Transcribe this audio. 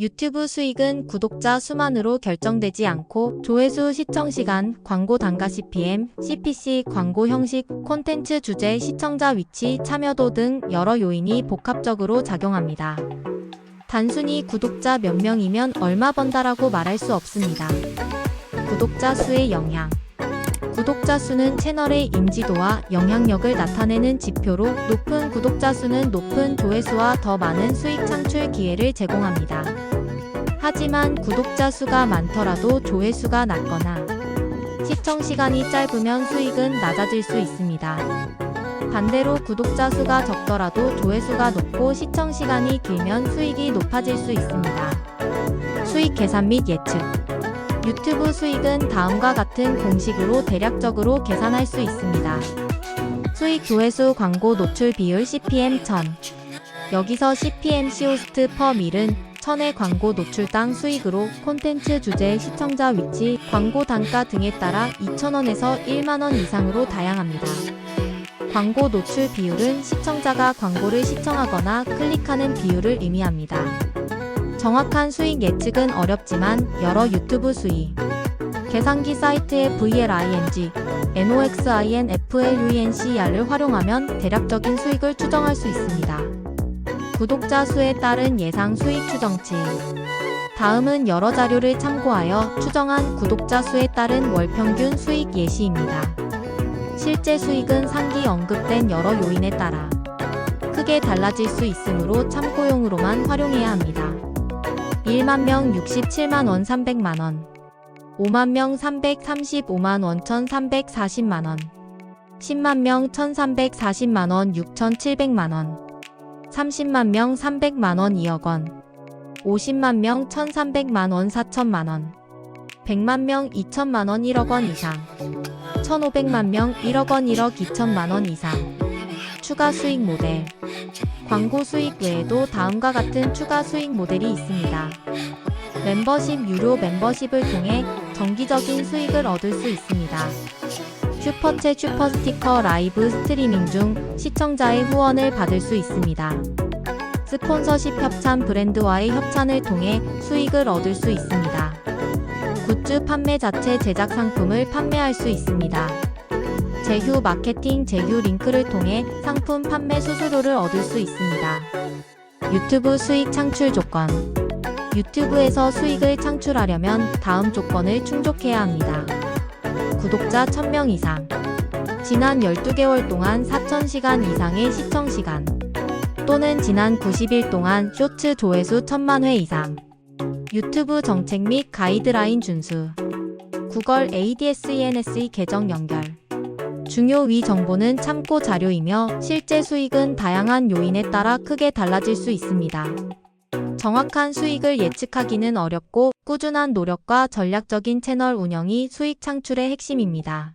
유튜브 수익은 구독자 수만으로 결정되지 않고 조회수, 시청시간, 광고 단가 CPM, CPC, 광고 형식, 콘텐츠 주제, 시청자 위치, 참여도 등 여러 요인이 복합적으로 작용합니다. 단순히 구독자 몇 명이면 얼마 번다라고 말할 수 없습니다. 구독자 수의 영향 구독자 수는 채널의 인지도와 영향력을 나타내는 지표로 높은 구독자 수는 높은 조회수와 더 많은 수익 창출 기회를 제공합니다. 하지만 구독자 수가 많더라도 조회수가 낮거나 시청 시간이 짧으면 수익은 낮아질 수 있습니다. 반대로 구독자 수가 적더라도 조회수가 높고 시청 시간이 길면 수익이 높아질 수 있습니다. 수익 계산 및 예측 유튜브 수익은 다음과 같은 공식으로 대략적으로 계산할 수 있습니다. 수익 조회수 광고 노출 비율 CPM 1000 여기서 CPM 시호스트 퍼 밀은 1000의 광고 노출당 수익으로 콘텐츠 주제, 시청자 위치, 광고 단가 등에 따라 2,000원에서 1만원 이상으로 다양합니다. 광고 노출 비율은 시청자가 광고를 시청하거나 클릭하는 비율을 의미합니다. 정확한 수익 예측은 어렵지만 여러 유튜브 수익 계산기 사이트의 VLING, NOXIN, FLUNCR을 활용하면 대략적인 수익을 추정할 수 있습니다. 구독자 수에 따른 예상 수익 추정치 다음은 여러 자료를 참고하여 추정한 구독자 수에 따른 월 평균 수익 예시입니다. 실제 수익은 상기 언급된 여러 요인에 따라 크게 달라질 수 있으므로 참고용으로만 활용해야 합니다. 1만 명 67만 원 300만 원. 5만 명 335만 원 1340만 원. 10만 명 1340만 원 6700만 원. 30만 명 300만 원 2억 원. 50만 명 1300만 원 4천만 원. 100만 명 2천만 원 1억 원 이상. 1500만 명 1억 원 1억 2천만 원 이상. 추가 수익 모델 광고 수익 외에도 다음과 같은 추가 수익 모델이 있습니다. 멤버십 유료 멤버십을 통해 정기적인 수익을 얻을 수 있습니다. 슈퍼챗 슈퍼스티커 라이브 스트리밍 중 시청자의 후원을 받을 수 있습니다. 스폰서십 협찬 브랜드와의 협찬을 통해 수익을 얻을 수 있습니다. 굿즈 판매 자체 제작 상품을 판매할 수 있습니다. 제휴 마케팅 제휴 링크를 통해 상품 판매 수수료를 얻을 수 있습니다. 유튜브 수익 창출 조건. 유튜브에서 수익을 창출하려면 다음 조건을 충족해야 합니다. 구독자 1000명 이상. 지난 12개월 동안 4000시간 이상의 시청시간. 또는 지난 90일 동안 쇼츠 조회수 1000만 회 이상. 유튜브 정책 및 가이드라인 준수. 구글 ADSENSE 계정 연결 중요 위 정보는 참고 자료이며 실제 수익은 다양한 요인에 따라 크게 달라질 수 있습니다. 정확한 수익을 예측하기는 어렵고 꾸준한 노력과 전략적인 채널 운영이 수익 창출의 핵심입니다.